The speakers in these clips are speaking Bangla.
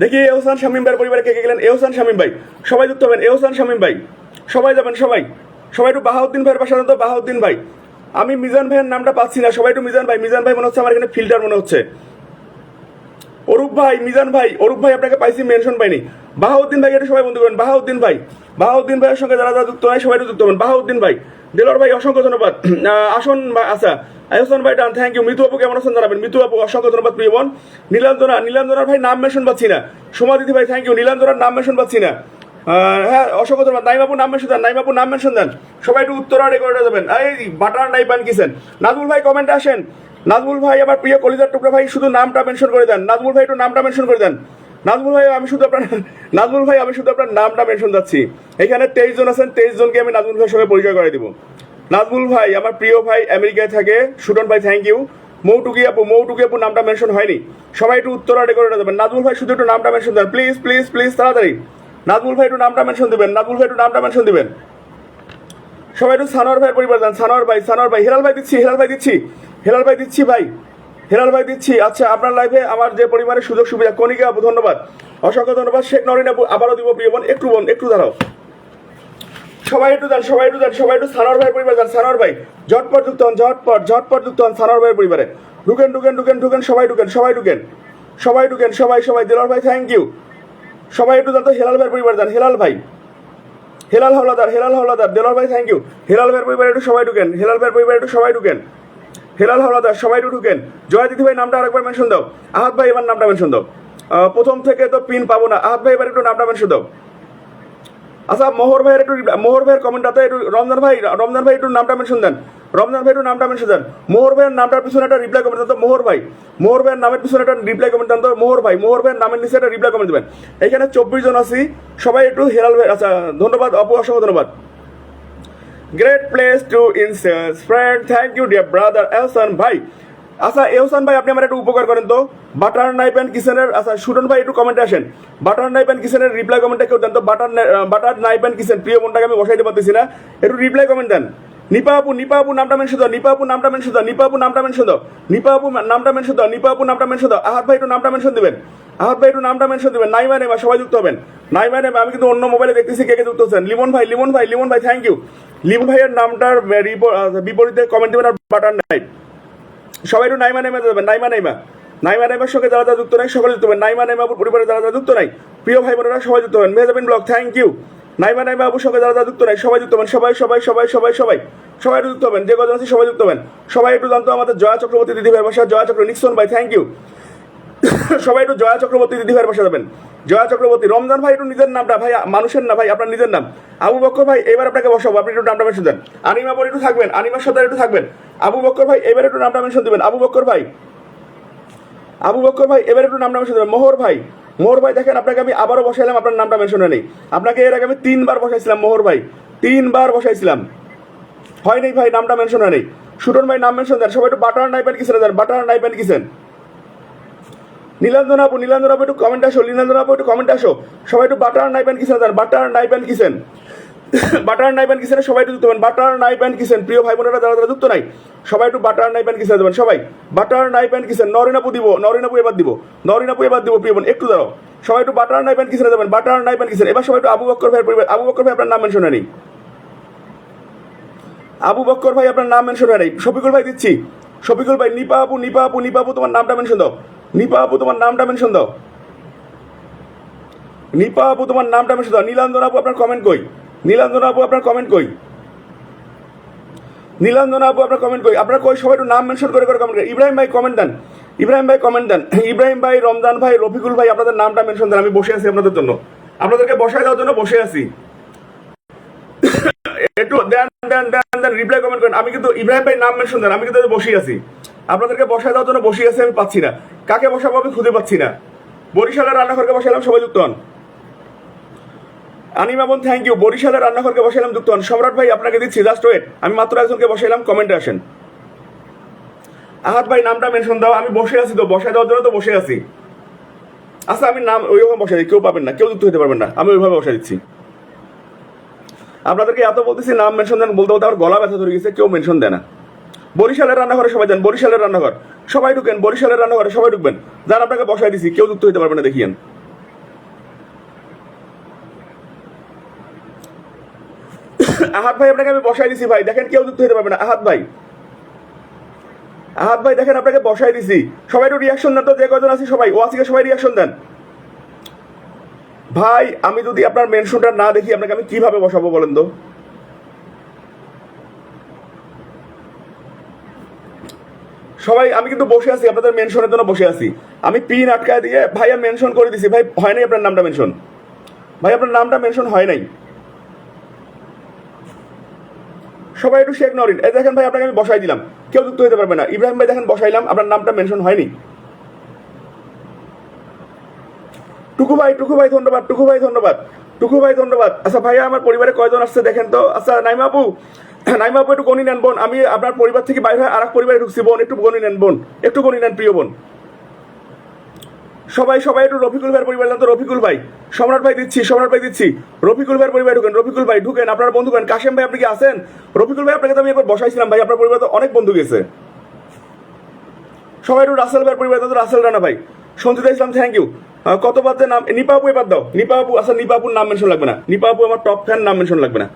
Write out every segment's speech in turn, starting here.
দেখি এহসান শামীম ভাইয়ের পরিবারে কে কে গেলেন? এহসান শামীম ভাই। সবাই যুক্ত হবেন। এহসান শামীম ভাই। সবাই যাবেন, সবাই। সবাই একটু বাহাউদ্দিন ভাইয়ের পাশে তো? বাহাউদ্দিন ভাই। আমি মিজান ভাইয়ের নামটা পাচ্ছি না। সবাই একটু মিজান ভাই। মিজান ভাই মনে হচ্ছে আমার এখানে ফিল্টার মনে হচ্ছে। অরূপ ভাই, মিজান ভাই। অরূপ ভাই, আপনাকে পাইছি মেনশন পাইনি। বাহাউদ্দিন ভাই এটা সবাই বন্ধু করেন। বাহাউদ্দিন ভাই। বাহাউদ্দিন ভাইয়ের সঙ্গে যারা যারা যুক্ত হয়, সবাই একটু যুক্ত হবেন। বাহাউদ্দিন ভাই। দেলোয়ার ভাই, অসংখ্য ধন্যবাদ। আসন আচ্ছা। আহসান ভাই, ডান থ্যাংক ইউ মিতু আপু কেমন আছেন জানাবেন? মিতু আপু, অসংখ্য ধন্যবাদ, প্রিয় বোন। নীলাঞ্জনা, নীলাঞ্জনার ভাই, নাম মেনশন পাচ্ছি না। সোমাদিদি ভাই থ্যাংক ইউ নীলাঞ্জনার নাম মেনশন পাচ্ছি না। হ্যাঁ অসংখ্য ধন্যবাদ। নাইমাপু নাম মেনশন দেন। নাইমাপু নাম মেনশন দেন। সবাই একটু উত্তরা রেকর্ডে যাবেন। এই বাটার নাইপান কিসেন? নাজমুল ভাই কমেন্টে আসেন। নাজমুল ভাই, আমার প্রিয় কলিজার টুকরা ভাই, শুধু নামটা মেনশন করে দেন। নাজমুল ভাই, একটু নামটা মেনশন করে দেন। নাজমুল ভাই, আমি শুধু আপনার, নাজমুল ভাই, আমি শুধু আপনার নামটা মেনশন যাচ্ছি। এখানে তেইশ জন আছেন, তেইশ জনকে আমি নাজমুল ভাইয়ের সঙ্গে পরিচয় করে দিব। নাজমুল ভাই, আমার প্রিয় ভাই আমেরিকায় থাকে। সুটন ভাই থ্যাংক ইউ মৌটুকি আপু মৌটুকি আপু নামটা মেনশন হয়নি। সবাই একটু উত্তরা রেকর্ডে দেবেন। নাজমুল ভাই, শুধু একটু নামটা মেনশন দেন প্লিজ প্লিজ প্লিজ তাড়াতাড়ি। নাজমুল ভাই, একটু নামটা মেনশন দিবেন। নাজমুল ভাই, একটু নামটা মেনশন দিবেন। সবাই একটু সানোয়ার ভাইয়ের পরিবার যান সানোয়ার ভাই সানোয়ার ভাই, হেলাল ভাই দিচ্ছি, হেলাল ভাই দিচ্ছি। হেলাল ভাই দিচ্ছি ভাই। হেলাল ভাই দিচ্ছি। আচ্ছা আপনার লাইফে আমার যে পরিমাণের সুযোগ সুবিধা কনিকা আপু, ধন্যবাদ। অসংখ্য ধন্যবাদ। শেখ নরিন আপু, আবারও দিব প্রিয় বোন। একটু বোন, একটু দাঁড়াও। সবাই একটু যান, সবাই একটু যান, সবাই একটু সানোয়ার ভাইয়ের পরিবার যান, সানোয়ার ভাই। ঝটপট যুক্ত হন, ঝটপট ঝটপট যুক্ত হন সানোয়ার ভাইয়ের পরিবারে। ঢুকেন ঢুকেন ঢুকেন ঢুকেন, সবাই ঢুকেন সবাই ঢুকেন। সবাই ঢুকেন, সবাই সবাই। দিলার ভাই থ্যাংক ইউ সবাই একটু যান তো, হেলাল ভাইয়ের পরিবার যান, হেলাল ভাই। হেলাল হাওলাদার হেলাল হাওলাদার দেলোয়ার ভাই থ্যাংক ইউ হেলাল ভাইয়ের পরিবারে একটু সবাই ঢুকেন, হেলাল ভাইয়ের পরিবারে একটু সবাই ঢুকেন। হেলাল হাওলাদার, সবাই একটু ঢুকেন। জয় দিদি ভাই, নামটা আরেকবার মেনশন দাও। আহাত ভাই, এবার নামটা মেনশন দাও। প্রথম থেকে তো পিন পাবো না। আহাত ভাই, এবার একটু নামটা মেনশন দাও। আচ্ছা মোহর ভাইয়ের একটু মোহর ভাইয়ের কমেন্টটাতে একটু রমজান ভাই রমজান ভাই একটু নামটা মেনশন দেন। রমজান ভাই একটু নামটা মেনশন দেন। মোহর ভাইয়ের নামটার পিছনে একটা রিপ্লাই কমেন্ট দেন তো, মোহর ভাই। মোহর ভাইয়ের নামের পিছনে একটা রিপ্লাই কমেন্ট দেন তো, মোহর ভাই। মোহর ভাইয়ের নামের নিচে একটা রিপ্লাই কমেন্ট দেবেন। এখানে চব্বিশ জন আছি। সবাই একটু হেলাল ভাই আচ্ছা ধন্যবাদ, অপু, অসংখ্য ধন্যবাদ। Great place to incense friend thank you dear brother Ehsan ভাই। আচ্ছা এহসান ভাই, আপনি আমার একটু উপকার করেন তো। বাটার নাইপ অ্যান্ড কিচেনের আচ্ছা সুটন ভাই, একটু কমেন্টে আসেন। বাটার নাইপ অ্যান্ড কিচেনের রিপ্লাই কমেন্টটা কেউ দেন তো? Butter butter knife and kitchen প্রিয় মনটাকে আমি বসাইতে পারতেছি না। একটু রিপ্লাই কমেন্ট দেন। নিপা আপু নামটা মেনশন দাও নিপা আপু, নামটা মেনশন দাও নিপা আপু, নামটা মেনশন দাও নিপা আপু, নামটা মেনশন দাও নামটা মেনশন দাও আহাত ভাই, একটু নামটা মেনশন দিবেন। আহাত ভাই, একটু নামটা মেনশন দিবেন। নাইমা নেমা সবাই যুক্ত হবেন। নাইমা নেমা আমি কিন্তু অন্য মোবাইলে দেখতেছি কে কে যুক্ত হচ্ছেন লিমন ভাই লিমন ভাই লিমন ভাই থ্যাংক ইউ লিমন ভাইয়ের নামটার বিপরীতে কমেন্ট দেবেন আর বাটার নাইপ সবাই একটু নাইমা নাইমা দেবেন নাইমা নাইমা। নাইমা নাইমার সঙ্গে যারা যারা যুক্ত নাই, সকলে যুক্ত হবেন। নাইমা নাইমা পরিবারে যারা যারা যুক্ত নাই, প্রিয় ভাই বোনেরা, সবাই যুক্ত হবেন। Mehjabin blog thank you Naima Naima আবুর সঙ্গে যারা যারা যুক্ত নাই, সবাই যুক্ত হবেন। সবাই সবাই সবাই সবাই সবাই। সবাই যুক্ত হবেন। যে কজন আছে সবাই যুক্ত হবেন। সবাই একটু জানতো আমাদের জয়া চক্রবর্তী দিদি ভাই বাসা, জয়া চক্র নিক্সন ভাই থ্যাংক ইউ সবাই একটু জয়া চক্রবর্তী দিদি ভাইয়ের পাশে যাবেন। জয়া চক্রবর্তী, রমজান ভাই একটু নিজের নামটা, ভাই, মানুষের না, ভাই, আপনার নিজের নাম। আবু বক্কর ভাই, এবার আপনাকে বসাবো, আপনি একটু নামটা মেনশন দেন। আনিমা পরে একটু থাকবেন, আনিমার সাথে একটু থাকবেন। আবু বক্কর ভাই, এবার একটু নামটা মেনশন দেবেন। আবু বক্কর ভাই, আবু বক্কর ভাই, এবার একটু নামটা মেনশন দেবেন। মোহর ভাই মোহর ভাই, দেখেন, আপনাকে আমি আবারও বসাইলাম, আপনার নামটা মেনশন নেই আপনাকে এর আগে আমি তিনবার বসাইছিলাম, মোহর ভাই, তিনবার বসাইছিলাম। হয় নাই ভাই, নামটা মেনশন নেই সুটন ভাই, নাম মেনশন দেন। সবাই একটু butter knife and kitchen then? Butter knife and kitchen Nilanjan আপু নীলাঞ্জন আপু, একটু কমেন্ট আসো, নীলাঞ্জন আপু, একটু কমেন্ট আসো। সবাই একটু butter knife and kitchen then butter knife and kitchen butter knife and কিসেনে সবাই একটু যুক্ত হবেন। বাটার নাইপেন কিসেন প্রিয় ভাই বোনেরা, যারা যারা যুক্ত নাই, সবাই একটু বাটার নাইপেন কিসেন দেবেন। সবাই বাটার নাইপেন কিসেন নরিনাপু দিব নরিনাপু এবার দিব নরিনাপু এবার দিব, প্রিয় বোন, একটু দাঁড়াও। সবাই একটু বাটার নাইপেন কিসেনে দেবেন বাটার নাইপেন কিসেন এবার সবাই একটু আবু বক্কর ভাইয়ের পরিবার আবু বক্কর ভাই, আপনার নাম মেনশন নেই আবু বক্কর ভাই, আপনার নাম মেনশন নেই শফিকুল ভাই দিচ্ছি। শফিকুল ভাই, নিপা আপু নিপা আপু নিপা আপু, তোমার নামটা মেনশন দাও। নিপা আপু তোমার নামটা মেনশন দাও। নিপা আপু তোমার নামটা মেনশন দাও। নীলাঞ্জন আপু, আপনার কমেন্ট কই? নীলাঞ্জন আপু, আপনার কমেন্ট কই? নীলাঞ্জন আপু, আপনার কমেন্ট কই? আপনার কই সবাই একটু নাম মেনশন করে করে কমেন্ট ইব্রাহিম ভাই কমেন্ট দেন। ইব্রাহিম ভাই কমেন্ট দেন। ইব্রাহিম ভাই, রমজান ভাই, রফিকুল ভাই, আপনাদের নামটা মেনশন দেন। আমি বসে আছি আপনাদের জন্য। আপনাদেরকে বসায় দেওয়ার জন্য বসে আছি। একটু দেন দেন দেন দেন রিপ্লাই কমেন্ট করেন। আমি কিন্তু ইব্রাহিম ভাই নাম মেনশন দেন। আমি কিন্তু বসে আছি। আপনাদেরকে বসায় দেওয়ার জন্য বসে আছি আমি পাচ্ছি না। কাকে বসাবো আমি খুঁজে পাচ্ছি না। বরিশালের রান্নাঘরকে বসালাম সবাই যুক্ত হন। আনিমা বোন থ্যাংক ইউ বরিশালের রান্নাঘরকে বসাইলাম, যুক্ত হন। সম্রাট ভাই, আপনাকে দিচ্ছি জাস্ট ওয়েট আমি মাত্র একজনকে বসাইলাম কমেন্টে আসেন। আহাত ভাই, নামটা মেনশন দাও, আমি বসে আছি তো, বসায় দেওয়ার জন্য তো বসে আছি। আচ্ছা আমি নাম ওইভাবে বসাই দিই, কেউ পাবেন না, কেউ যুক্ত হতে পারবেন না, আমি ওইভাবে বসাই দিচ্ছি। আপনাদেরকে এত বলতেছি, নাম মেনশন দেন, বলতে বলতে আমার গলা ব্যথা ধরে গেছে, কেউ মেনশন দেয় না। বরিশালের রান্নাঘরে সবাই যান, বরিশালের রান্নাঘর। সবাই ঢুকেন, বরিশালের রান্নাঘরে সবাই ঢুকবেন। যারা আপনাকে বসাই দিছি, কেউ যুক্ত হইতে পারবে না, দেখিয়েন। আহাত ভাই, আপনাকে আমি বসাই দিছি ভাই, দেখেন কেউ যুক্ত হইতে পারবে না। আহাত ভাই। আহাত ভাই, দেখেন, আপনাকে বসাই দিছি। সবাই একটু রিয়াকশন দেন তো, যে কজন আছে সবাই, ও আজকে সবাই রিয়াকশন দেন। ভাই, আমি যদি আপনার মেনশনটা না দেখি, আপনাকে আমি কীভাবে বসাবো বলেন তো? সবাই, আমি কিন্তু বসে আছি, আপনাদের মেনশনের জন্য বসে আছি। আমি পিন আটকায় দিয়ে ভাইয়া মেনশন করে দিছি। ভাই, হয় নাই আপনার নামটা মেনশন? ভাই, আপনার নামটা মেনশন হয় নাই? সবাই একটু শেখ নরিন এই দেখেন ভাই, আপনাকে আমি বসাই দিলাম। কেউ যুক্ত হতে পারবে না। ইব্রাহিম ভাই, দেখেন, বসাইলাম। আপনার নামটা মেনশন হয়নি। ভাই টুকু ভাই ধন্যবাদ টুকু ভাই ধন্যবাদ টুকু ভাই ধন্যবাদ। আচ্ছা ভাইয়া, আমার পরিবারে কয়জন আসছে দেখেন তো? আচ্ছা নাইমা আপু নাইমা আপু একটু গণি নেন বোন। আমি আপনার পরিবার থেকে বাইরে হয়ে আর এক পরিবারে ঢুকছি। বোন, একটু গণি নেন বোন, একটু গণি নেন প্রিয় বোন। সবাই সবাই একটু রফিকুল ভাইয়ের পরিবার জানতো রফিকুল ভাই। সম্রাট ভাই দিচ্ছি, সম্রাট ভাই দিচ্ছি। রফিকুল ভাইয়ের পরিবার ঢুকেন, রফিকুল ভাই, ঢুকেন। আপনার বন্ধু কেন? কাশেম ভাই, আপনি কি আছেন? রফিকুল ভাই, আপনাকে তো আমি একবার বসাইছিলাম ভাই, আপনার পরিবার তো অনেক বন্ধু গেছে। সবাই একটু রাসেল ভাইয়ের পরিবার জানতো রাসেল রানা ভাই। সঞ্জিতা ইসলাম থ্যাংক ইউ কত বাদ নাম নিপা আপু এবার দাও। নিপা আপু আচ্ছা নিপা নাম মেনশন লাগবে না। নিপা আপু আমার টপ ফ্যান নাম মেনশন লাগবে না।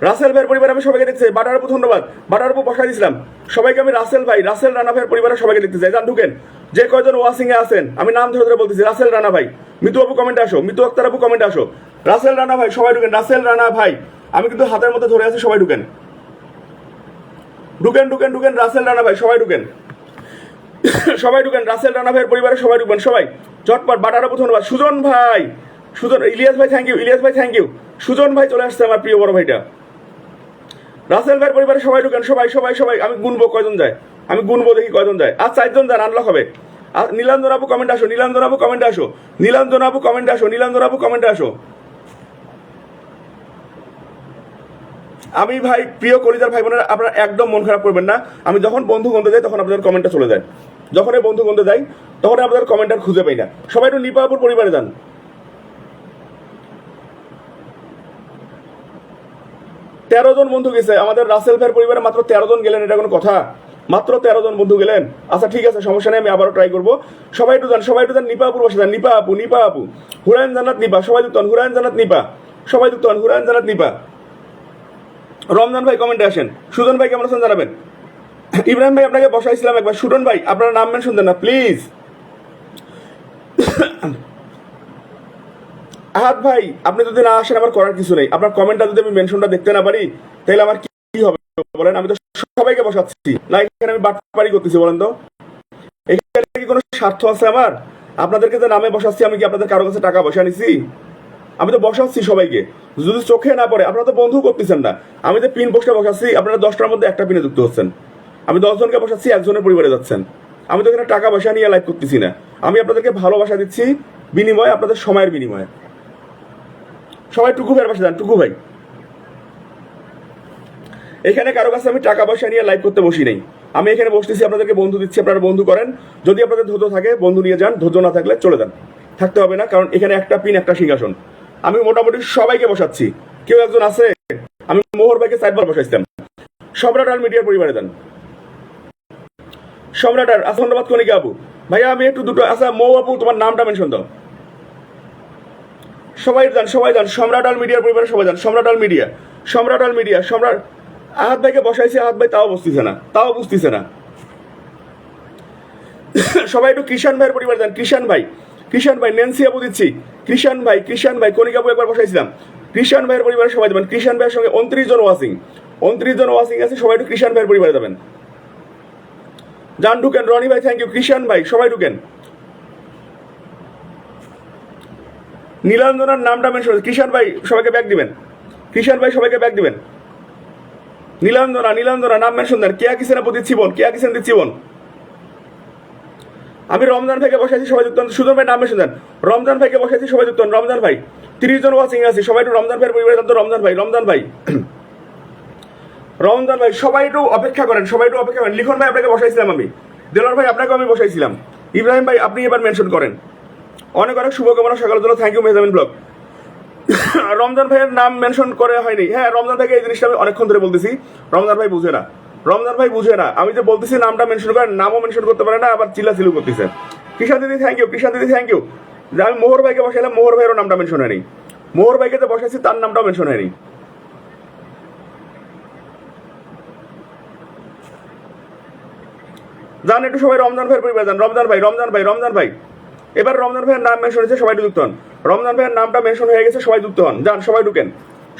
রাসেল ভাইয়ের পরিবার আমি সবাইকে দেখতে চাই বাটার ধন্যবাদ। বাটার আপু বসাই দিয়েছিলাম সবাইকে আমি রাসেল ভাই, রাসেল রানা ভাইয়ের পরিবারের সবাইকে দেখতে চাই। যান, ঢুকেন। যে কয়জন ওয়াসিং এ আছেন, আমি নাম ধরে ধরে বলতেছি, রাসেল রানা ভাই। মিতু আপু কমেন্টে আসো। মিতু আক্তার আপু কমেন্টে আসো। রাসেল রানা ভাই, সবাই ঢুকেন। রাসেল রানা ভাই। আমি কিন্তু হাতের মধ্যে ধরে আছি, সবাই ঢুকেন। ঢুকেন ঢুকেন ঢুকেন। রাসেল রানা ভাই, সবাই ঢুকেন। সবাই ঢুকেন, রাসেল রানা ভাইয়ের পরিবারের সবাই ঢুকবেন, সবাই। চটপট, বাটার প্রথম ধন্যবাদ সুজন ভাই। সুজন, ইলিয়াস ভাই থ্যাংক ইউ ইলিয়াস ভাই থ্যাংক ইউ সুজন ভাই চলে আসছে আমার প্রিয় বড় ভাইটা। রাসেল ভাইয়ের পরিবারে সবাই ঢুকেন, সবাই সবাই সবাই। আমি গুনবো কয়জন যায়? আমি গুনবো দেখি কয়জন যায়। আর চারজন যান আনলক হবে। আর আপু কমেন্ট আসো আপু কমেন্ট আসো। আপু কমেন্ট আসো আপু কমেন্ট আসো। আমি ভাই, প্রিয় কলিজার ভাই বোনেরা আপনারা একদম মন খারাপ করবেন না। আমি যখন বন্ধু গন্ধে যাই, তখন আপনাদের কমেন্টটা চলে যায়। যখন এই বন্ধু গন্ধে যাই, তখন আপনাদের কমেন্ট আর খুঁজে পাই না। সবাই একটু নিপা আপুর পরিবারে যান। তেরো জন বন্ধু গেছে। আমাদের রাসেল ভাইয়ের পরিবারে মাত্র তেরো জন গেলেন, এটা কোনো কথা? মাত্র তেরো জন বন্ধু গেলেন? আচ্ছা ঠিক আছে, সমস্যা নেই, আমি আবারও ট্রাই করব। সবাই একটু যান, সবাই একটু যান নিপা আপুর বসে যান। নিপা আপু নিপা আপু। হুরায়ন জান্নাত, নিপা। সবাই যুক্ত হন। হুরায়ন জানাত নিপা। সবাই যুক্ত হন। হুরায়ন জানাত নিপা। রমজান ভাই কমেন্টে আসেন। সুজন ভাই কেমন আছেন জানাবেন? ইব্রাহিম ভাই আপনাকে বসাইছিলাম একবার। সুজন ভাই, আপনার নাম মেনশন দেন না প্লিজ আহাত ভাই, আপনি যদি না আসেন, আমার করার কিছু নেই। আপনার কমেন্টটা যদি আমি মেনশনটা দেখতে না পারি, তাহলে আমার কি হবে? বলেন, আমি তো সবাইকে বসাচ্ছি। না, এখানে আমি বাটপারি করতেছি, বলেন তো। এখানে কি কোনো স্বার্থ আছে আমার? আপনাদেরকে যে নামে বসাচ্ছি, আমি কি আপনাদের কারও কাছে টাকা পয়সা নিছি আমি তো বসাচ্ছি সবাইকে। যদি চোখে না পড়ে, আপনারা তো বন্ধু করতেছেন না। আমি যে পিন পোস্টে বসাচ্ছি, আপনারা দশটার মধ্যে একটা পিনে যুক্ত হচ্ছেন। আমি দশজনকে বসাচ্ছি, একজনের পরিবারে যাচ্ছেন। আমি তো এখানে টাকা পয়সা নিয়ে লাইভ করতেছি না। আমি আপনাদেরকে ভালোবাসা দিচ্ছি, বিনিময়ে আপনাদের সময়ের বিনিময়ে। সবাই টুকু ভাইয়ের পাশে যান টুকু ভাই। এখানে কারও কাছে আমি টাকা পয়সা নিয়ে লাইভ করতে বসি নাই। আমি এখানে বসতেছি, আপনাদেরকে বন্ধু দিচ্ছি, আপনারা বন্ধু করেন। যদি আপনাদের ধৈর্য থাকে, বন্ধু নিয়ে যান, ধৈর্য না থাকলে চলে যান। থাকতে হবে না, কারণ এখানে একটা পিন, একটা সিংহাসন। আমি মোটামুটি সবাইকে বসাচ্ছি। কেউ একজন আছে? আমি মোহর ভাইকে সাইডবার বসাইছিলাম। সম্রাট আর মিডিয়ার পরিবারে যান। সম্রাট আর ধন্যবাদ কনিকা আপু ভাইয়া, আমি একটু দুটো আচ্ছা মৌ আপু তোমার নামটা মেনশন দাও। সবাই যান সবাই যান। সম্রাট আল মিডিয়ার পরিবারে সবাই যান। সম্রাট আল মিডিয়া। সম্রাট আল মিডিয়া। সম্রাট আহাত ভাইকে বসাইছি, আহাত ভাই তাও বুঝতেছে না। তাও বুঝতেছে না। সবাই একটু কিষান ভাইয়ের পরিবার যান। কিষান ভাই কিষান ভাই নেন্সি আপু দিচ্ছি। কৃষান ভাই কৃষান ভাই কনিকা আপু একবার বসাইছিলাম। কৃষান ভাইয়ের পরিবারে সবাই যাবেন। কৃষান ভাইয়ের সঙ্গে উনত্রিশ জন ওয়াসিং উনত্রিশ জন ওয়াসিং আছে, সবাই একটু কৃষান ভাইয়ের পরিবারে যাবেন। যান, ঢুকেন। রনি ভাই থ্যাংক ইউ কৃষান ভাই, সবাই ঢুকেন। নীলাঞ্জনার নামটা মেনশন কিষান ভাই, সবাইকে ব্যাগ দিবেন। কিষান ভাই, সবাইকে ব্যাগ দিবেন। নীলাঞ্জনা নীলাঞ্জনা নাম মেনশন দেন। কেয়া কিসেন আপু দিচ্ছি বোন, কেয়া কিসেন দিচ্ছি বোন। আমি রমজান ভাইকে বসাইছি, সবাই যুক্ত। সুজন ভাই, নাম মেনশন দেন রমজান ভাইকে বসাইছি, সবাই যুক্ত রমজান ভাই, তিরিশ জন ওয়াচিং আছে। সবাই একটু রমজান ভাইয়ের পরিবারে যান তো রমজান ভাই রমজান ভাই। রমজান ভাই, সবাই একটু অপেক্ষা করেন, সবাই একটু অপেক্ষা করেন। লিখন ভাই আপনাকে বসাইছিলাম আমি। দেলোয়ার ভাই, আপনাকেও আমি বসাইছিলাম। ইব্রাহিম ভাই, আপনি এবার মেনশন করেন। অনেক অনেক শুভকামনা সকালের জন্য thank you Mehjabin blog. Ramzan ভাইয়ের নাম মেনশন করে হয়নি। হ্যাঁ রমজান ভাইকে এই জিনিসটা আমি অনেকক্ষণ ধরে বলতেছি। রমজান ভাই বুঝে না। রমজান ভাই বুঝে না। আমি যে বলতেছি, নামটা মেনশন করেন, নামও মেনশন করতে পারে না, আবার চিল্লা চিলু করতেছেন কৃষা দিদি থ্যাংক ইউ কৃষা দিদি থ্যাংক ইউ যে আমি মোহর ভাইকে বসাইলাম, মোহর ভাইয়েরও নামটা মেনশন হয়নি। মোহর ভাইকে যে বসাইছি, তার নামটাও মেনশন হয়নি। জান একটু সবাই রমজান ভাইয়ের পরিবার জান রমজান ভাই রমজান ভাই রমজান ভাই। এবার রমজান ভাইয়ের নাম মেনশন হয়েছে, সবাই যুক্ত হন। রমজান ভাইয়ের নামটা মেনশন হয়ে গেছে, সবাই যুক্ত হন। যান, সবাই ঢুকেন।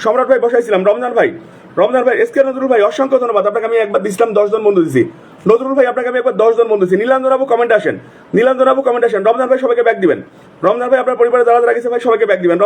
সম্রাট ভাই বসাইছিলাম, রমজান ভাই। রমজান ভাই, এস কে নজরুল ভাই, অসংখ্য ধন্যবাদ। আপনাকে আমি একবার দিছিলাম দশজন বন্ধু দিছি। নজরুল ভাই, আপনাকে আমি একবার দশজন বন্ধু দিছি। নীলাঞ্জন বাবু কমেন্ট আসেন। নীলাঞ্জন বাবু কমেন্ট আসেন। রমজান ভাই, সবাইকে ব্যাগ দিবেন। রমজান ভাই, আপনার পরিবারে যারা যারা গেছে ভাই, সবাইকে ব্যাক দিবেন।